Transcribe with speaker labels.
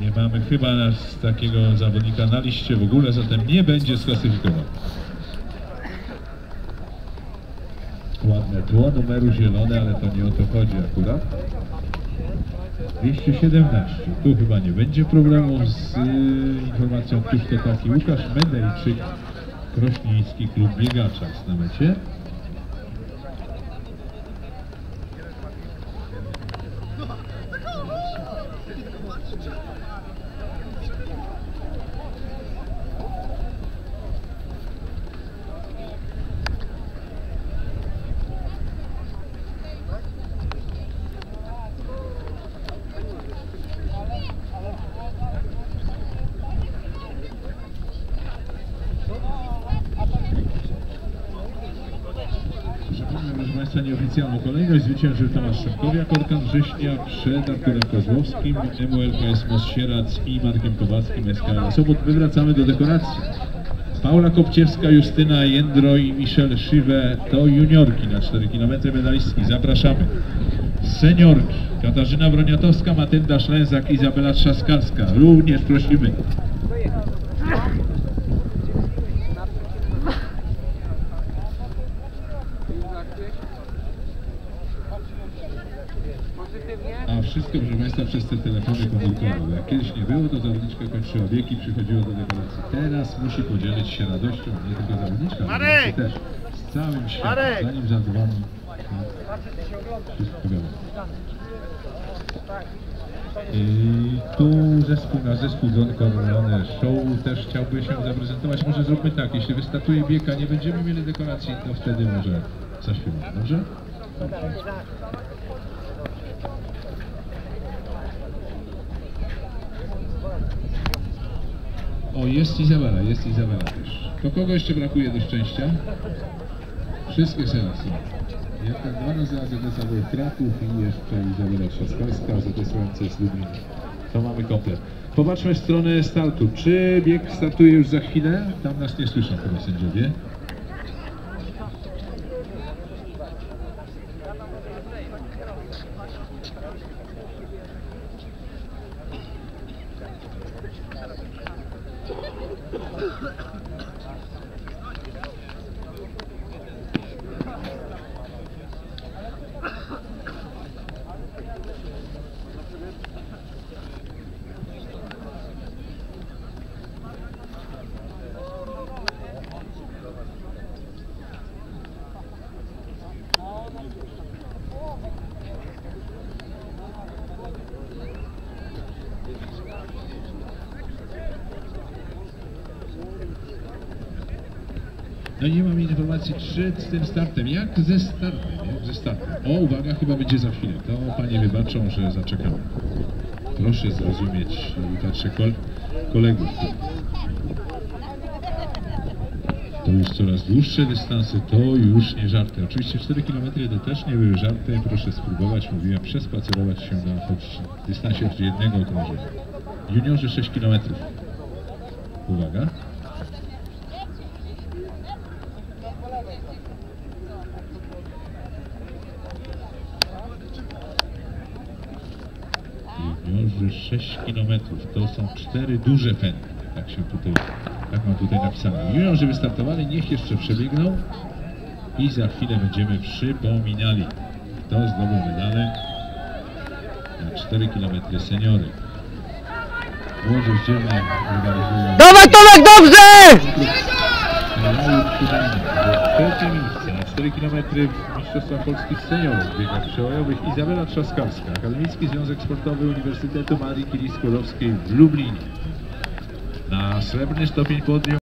Speaker 1: Nie mamy chyba takiego zawodnika na liście w ogóle, zatem nie będzie sklasyfikowany. Ładne tło, numeru zielone, ale to nie o to chodzi akurat. 217. Tu chyba nie będzie problemu z y, informacją, któż to taki Łukasz Medejczyk, Krośnieński Klub Biegacza na mecie. Państwa, nieoficjalną kolejność. Zwyciężył Tomasz Szymkowiak, Orkan Września przed Arturem Kozłowskim, Most Sierac i Markiem Kowalskim SKL Sobot. My wracamy do dekoracji. Paula Kopciewska, Justyna Jędro i Michelle Szywe to juniorki na 4 km medalistki. Zapraszamy. Seniorki Katarzyna Broniatowska, Matylda Szlęzak, Izabela Trzaskalska. Również prosimy. A wszystko, proszę Państwa, przez te telefony komórkowe. Jak kiedyś nie było, to zawodniczka kończyła wieki, przychodziła do dekoracji. Teraz musi podzielić się radością, nie tylko zawodniczka, ale też z całym światem, zanim zadbamy. Wszystko wiadomo. I tu zespół na zespół Don Corleone Show też chciałby się zaprezentować. Może zróbmy tak, jeśli wystartuje bieg, a nie będziemy mieli dekoracji, to wtedy może zaśpiewamy, dobrze? O, jest Izabela, jest Izabela też. To kogo jeszcze brakuje do szczęścia? Wszystkie teraz są. Jeden, dwa razy AZS AWF Kraków i jeszcze Izabela Trzaskowska, AZS UMCS Lublin. To mamy komplet. Popatrzmy w stronę startu. Czy bieg startuje już za chwilę? Tam nas nie słyszą chyba sędziowie. No nie mam informacji przed tym startem. Jak ze startem? Jak ze startem? O, uwaga, chyba będzie za chwilę. To panie wybaczą, że zaczekamy. Proszę zrozumieć patrzę kol kolegów. To już coraz dłuższe dystanse, to już nie żarty. Oczywiście 4 km to też nie były żarty. Proszę spróbować, mówiłem, przespacerować się na choć dystansie od jednego okrążenia. Juniorzy 6 km. Uwaga. Juniorzy 6 km. To są cztery duże pędy. Tak się tutaj, tak mam tutaj napisane. Juniorzy wystartowali, niech jeszcze przebiegną i za chwilę będziemy przypominali, kto zdobył medale na 4 km seniory. Młodzież rywalizują.
Speaker 2: Dawaj Tomek, dobrze!
Speaker 1: 4 km w Mistrzostwach Polskich Seniorów w biegach przełajowych Izabela Trzaskowska, Akademicki Związek Sportowy Uniwersytetu Marii Curie Skłodowskiej w Lublinie. Na srebrny stopień podium